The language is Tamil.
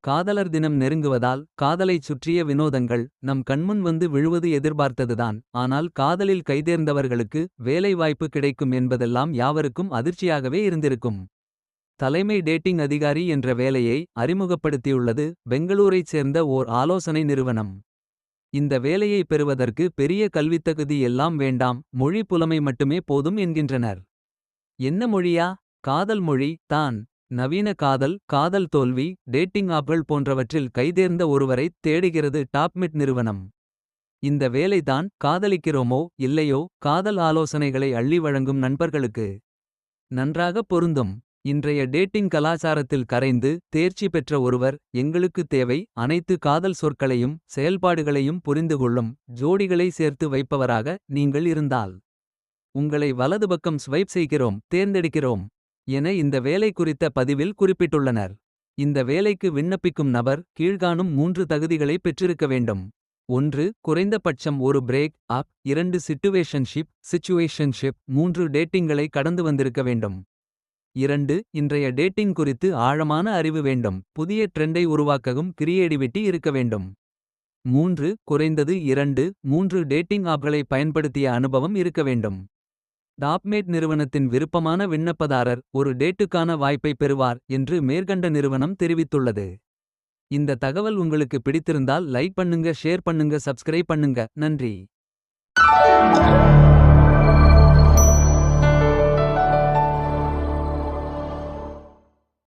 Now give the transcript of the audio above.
காதலர் தினம் நெருங்குவதால் காதலைச் சுற்றிய வினோதங்கள் நம் கண்முன் வந்து விழுவது எதிர்பார்த்ததுதான். ஆனால் காதலில் கைதேர்ந்தவர்களுக்கு வேலைவாய்ப்பு கிடைக்கும் என்பதெல்லாம் யாவருக்கும் அதிர்ச்சியாகவே இருந்திருக்கும். தலைமை டேட்டிங் அதிகாரி என்ற வேலையை அறிமுகப்படுத்தியுள்ளது பெங்களூரைச் சேர்ந்த ஓர் ஆலோசனை நிறுவனம். இந்த வேலையை பெறுவதற்கு பெரிய கல்வித்தகுதி எல்லாம் வேண்டாம் மொழி புலமை மட்டுமே போதும் என்கின்றனர். என்ன மொழியா? காதல் மொழி தான். நவீன காதல் காதல் தோல்வி டேட்டிங் ஆப்கள் போன்றவற்றில் கைதேர்ந்த ஒருவரைத் தேடுகிறது டாப்மிட் நிறுவனம். இந்த வேலைதான் காதலிக்கிறோமோ இல்லையோ காதல் ஆலோசனைகளை அள்ளி வழங்கும் நண்பர்களுக்கு. நன்றாக பொருந்தும். இன்றைய டேட்டிங் கலாச்சாரத்தில் கரைந்து தேர்ச்சி பெற்ற ஒருவர் எங்களுக்கு தேவை அனைத்து காதல் சொற்களையும் செயல்பாடுகளையும் புரிந்துகொள்ளும் ஜோடிகளை சேர்த்து வைப்பவராக நீங்கள் இருந்தால் உங்களை வலது பக்கம் ஸ்வைப் செய்கிறோம் தேர்ந்தெடுக்கிறோம் என இந்த வேலை குறித்த பதிவில் குறிப்பிட்டுள்ளனர். இந்த வேலைக்கு விண்ணப்பிக்கும் நபர் கீழ்காணும் மூன்று தகுதிகளை பெற்றிருக்க வேண்டும். ஒன்று குறைந்தபட்சம் ஒரு பிரேக் அப் இரண்டு சிட்டுவேஷன்ஷிப் சிச்சுவேஷன்ஷிப் மூன்று டேட்டிங்களை கடந்து வந்திருக்க வேண்டும். இரண்டு இன்றைய டேட்டிங் குறித்து ஆழமான அறிவு வேண்டும். புதிய ட்ரெண்டை உருவாக்கவும் கிரியேடிவிட்டி இருக்க வேண்டும். மூன்று குறைந்தது இரண்டு மூன்று டேட்டிங் ஆப்களை பயன்படுத்திய அனுபவம் இருக்க வேண்டும். டாப்மேட் நிறுவனத்தின் விருப்பமான விண்ணப்பதாரர் ஒரு டேட்டுக்கான வாய்ப்பை பெறுவார் என்று மேற்கண்ட நிறுவனம் தெரிவித்துள்ளது. இந்த தகவல் உங்களுக்கு பிடித்திருந்தால் லைக் பண்ணுங்க ஷேர் பண்ணுங்க சப்ஸ்கிரைப் பண்ணுங்க. நன்றி.